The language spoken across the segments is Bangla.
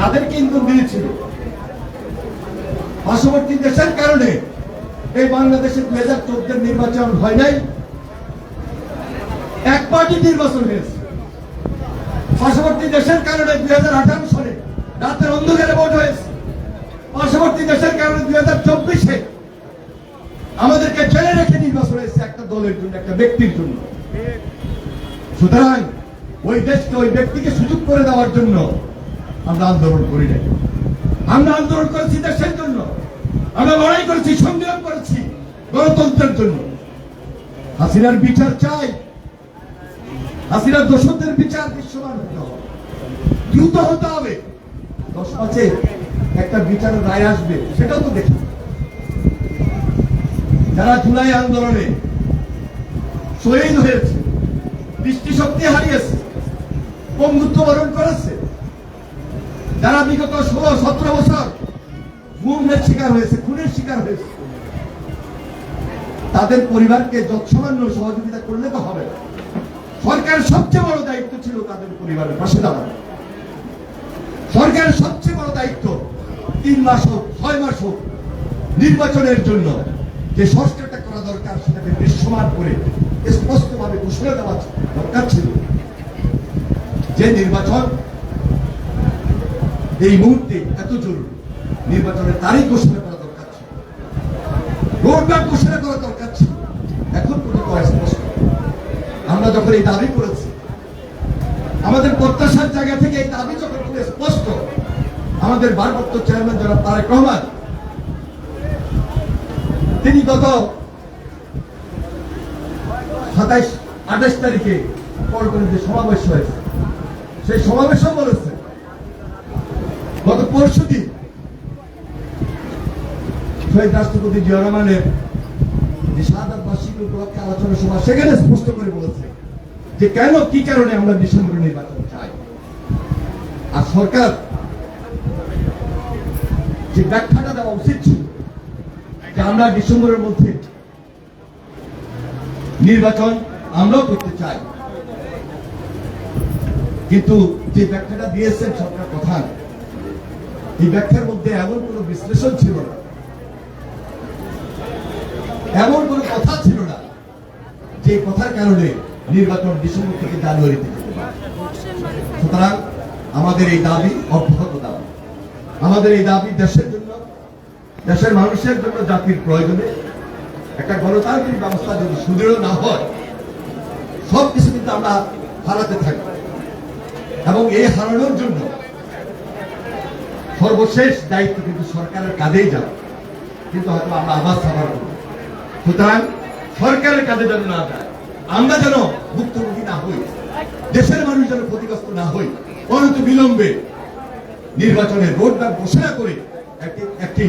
তাদেরকে ইন্ধন দিয়েছিল। পার্শ্ববর্তী দেশের কারণে এই বাংলাদেশের দুই হাজার চোদ্দের নির্বাচন হয় নাই। এক পার্টি নির্বাচন হয়েছে। পার্শ্ববর্তী দেশের কারণে দুই হাজার আঠারো সালে রাতের অন্ধকারে ভোট হয়েছে। পার্শ্ববর্তী দেশের কারণে দুই হাজার চব্বিশে আমাদেরকে ছেড়ে রেখে নির্বাচন হয়েছে একটা দলের জন্য, একটা ব্যক্তির জন্য। সুতরাং ওই দেশকে ওই ব্যক্তিকে সুযোগ করে দেওয়ার জন্য আমরা আন্দোলন করি নাই। আমরা আন্দোলন করেছি দেশের জন্য। আমরা লড়াই করেছি, সংগ্রাম করেছি গণতন্ত্রের জন্য। হাসিনার বিচার চাই। হাসিনার দোষকদের বিচার দৃশ্যমান হতে হবে দ্রুত হতে হবে। দশ মাসে একটা বিচার রায় আসবে, সেটাও তো দেখি। যারা জুলাই আন্দোলনে শহীদ হয়েছে দৃষ্টি শক্তি হারিয়েছে বন্ধুত্ব বরণ করেছে যারা বিগত ষোলো, সতেরো বছর গুমের শিকার হয়েছে, খুনের শিকার হয়েছে, তাদের পরিবারকে যৎসামান্য সহযোগিতা করলে তো হবে না। সরকারের সবচেয়ে বড় দায়িত্ব ছিল তাদের পরিবারের পাশে দাঁড়ানো। সরকারের সবচেয়ে বড় দায়িত্ব তিন মাস হোক, ছয় মাস হোক, নির্বাচনের জন্য যে সংস্কারটা করা দরকার সেটাকে দৃশ্যমান করে স্পষ্টভাবে ঘোষণা দেওয়া দরকার ছিল। যে নির্বাচন এই মুহূর্তে এত জরুরি। নির্বাচনের তারিখ ঘোষণা করা দরকার ছিল। রোডম্যাপ ঘোষণা করা দরকার ছিল। এখন পর্যন্ত অস্পষ্ট আমরা যখন এই দাবি করেছি, আমাদের প্রত্যাশার জায়গা থেকে এই দাবি যখন খুব স্পষ্ট, আমাদের ভারপ্রাপ্ত চেয়ারম্যান যারা তারেক রহমান, তিনি গত সাতাইশ, আঠাশ তারিখে যে সমাবেশ হয়েছে, সেই সমাবেশও বলেছে গত পরশু দিন শহীদ রাষ্ট্রপতি জিয়া রহমানের যে সাদাত বার্ষিক উপলক্ষে আলোচনা সভা, সেখানে স্পষ্ট করে বলেছে যে কেন, কি কারণে আমরা ডিসেম্বরে নির্বাচন চাই। আর সরকার যে ব্যাখ্যাটা দেওয়া উচিত ছিল যে আমরা ডিসেম্বরের মধ্যে নির্বাচন আমরাও করতে চাই। কিন্তু যে ব্যাখ্যাটা দিয়েছেন সরকার প্রধান এই ব্যাখ্যার মধ্যে এমন কোন বিশ্লেষণ ছিল না। এমন কোন কথা ছিল না যে কথার কারণে নির্বাচন ডিসেম্বর থেকে জানুয়ারিতে যেতে সুতরাং আমাদের এই দাবি অব্যাহত দাবি। আমাদের এই দাবি দেশের জন্য, দেশের মানুষের জন্য জাতির প্রয়োজনে একটা গণতান্ত্রিক ব্যবস্থা যদি সুদৃঢ় না হয় সব কিছু কিন্তু আমরা হারাতে থাকি এবং এই হারানোর জন্য সর্বশেষ দায়িত্ব কিন্তু সরকারের কাঁধেই যাবে। কিন্তু হয়তো আমরা আবার সাবার করব। সুতরাং সরকারের কাঁধে যেন না যায়, আমরা যেন ভুক্তভোগী না হই, দেশের মানুষ যেন ক্ষতিগ্রস্ত না হই অনত বিলম্বে নির্বাচনের রোডম্যাপ ঘোষণা করে একটি একটি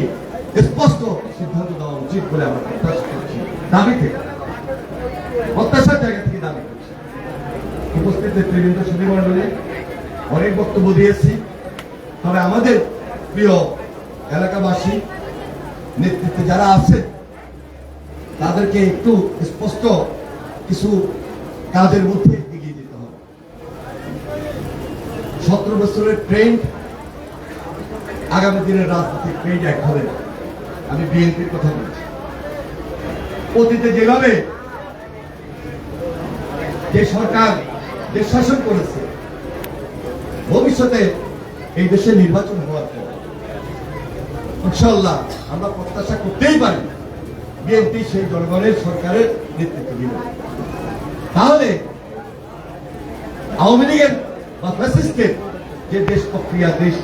স্পষ্ট সিদ্ধান্ত দেওয়া উচিত বলে আমরা প্রত্যাশা করছি। দাবি থেকে, প্রত্যাশার জায়গা থেকে দাবি করছি। উপস্থিত নেতৃবৃন্দ সুধীমণ্ডলী অনেক বক্তব্য দিয়েছি। তবে আমাদের প্রিয় এলাকাবাসী, নেতৃত্বে যারা আছে, তাদেরকে একটু স্পষ্ট কিছু কাজের মধ্যে এগিয়ে যেতে হবে। সতেরো বছরের ট্রেন্ড আগামী দিনের রাজনৈতিক ট্রেন্ড এক হবে। আমি বিএনপির কথা বলছি। অতীতে যেভাবে যে সরকার দেশ শাসন করেছে, ভবিষ্যতে এই দেশে নির্বাচন হওয়ার পর ইনশাল্লাহ আমরা প্রত্যাশা করতেই পারি বিএনপি সেই জনগণের সরকারের নেতৃত্ব দিবে। তাহলে আওয়ামী লীগের বা ফ্যাসিস্টের যে দেশ প্রক্রিয়া দেশ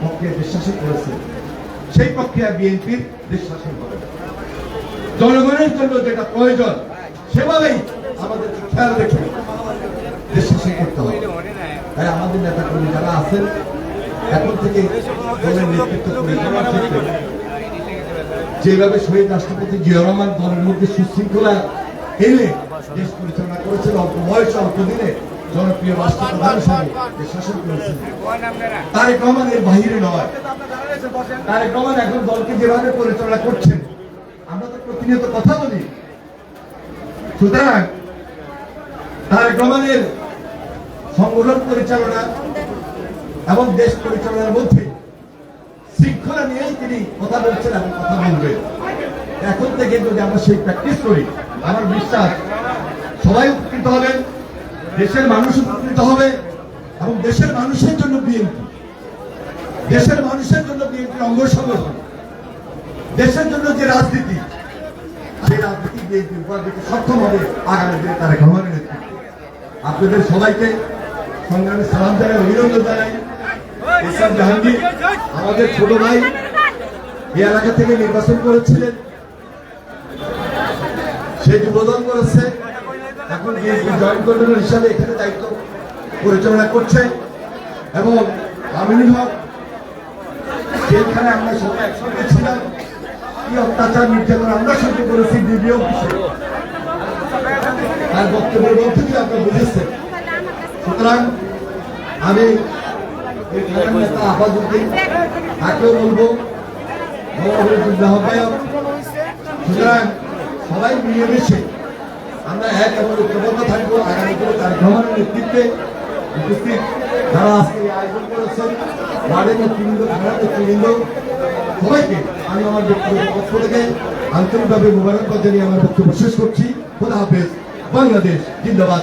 প্রক্রিয়া দেশ শাসন করেছে, সেই প্রক্রিয়া বিএনপির দেশ শাসন করে জনগণের জন্য যেটা প্রয়োজন, সেভাবেই আমাদের খেয়াল রেখে দেশ শাসন করতে হবে। তাই আমাদের নেতা কর্মী যারা আছেন, এখন থেকে দলের নেতৃত্ব ক্ষেত্রে যেভাবে শহীদ রাষ্ট্রপতি জিয়া রহমান দলের মধ্যে সুশৃঙ্খলা এনে দেশ পরিচালনা করেছেন অল্প বয়সে, অল্প দিনে জনপ্রিয় রাষ্ট্রপ্রধান হিসাবে শাসন করেছেন। তারেক রহমান এর বাহিরে নয়। তারেক রহমান এখন দলকে যেভাবে পরিচালনা করছেন, আমরা তো প্রতিনিয়ত কথা বলি। সুতরাং তারেক রহমানের সংগঠন পরিচালনা এবং দেশ পরিচালনার মধ্যে শৃঙ্খলা নিয়েই তিনি কথা বলছেন এবং কথা বলবেন এখন থেকে যদি আমরা সেই প্র্যাকটিস করি, আমার বিশ্বাস সবাই উপকৃত হবেন দেশের মানুষ উপকৃত হবে এবং দেশের মানুষের জন্য বিএনপি দেশের মানুষের জন্য বিএনপির অঙ্গ সংগঠন, দেশের জন্য যে রাজনীতি, সেই রাজনীতি বিএনপি দিতে সক্ষম হবে আগামী দিনে তারা রহমানের নেতৃত্বে। আপনাদের সবাইকে সংগ্রামে সালাম জানাই, অভিনন্দন জানাই। ইসলাম জাহাঙ্গীর আমাদের ছোট ভাই এই এলাকা থেকে নির্বাচন করেছিলেন। সে যুবদল করেছে। এখন জয়েন্ট কর্মীর হিসাবে এখানে দায়িত্ব পরিচালনা করছে। এবং আমিনুল হক, যেখানে আমরা সবাই একসঙ্গে ছিলাম কি অত্যাচার নির্যাতন আমরা সহ্য করেছি অফিসে। তার বক্তব্যের মধ্যে দিয়ে আপনারা বুঝেছেন? সুতরাং আমি সবাই মিলেমিশে আমরা এক এবং ঐক্যবদ্ধ থাকব, আগামী তার ভ্রমণের নেতৃত্বে উপস্থিত যারা আজকে আয়োজন করেছেন সবাইকে আমি আমার পক্ষ থেকে আন্তরিকভাবে মোবারকবাদ জানিয়ে আমার বক্তব্য শেষ করছি। খোদা হাফেজ। বাংলাদেশ জিন্দাবাদ।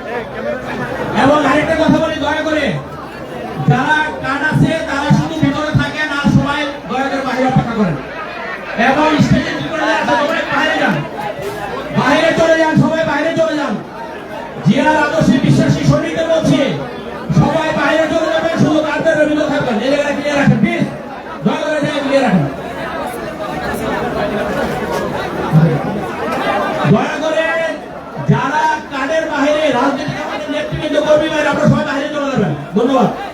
ধন্যবাদ।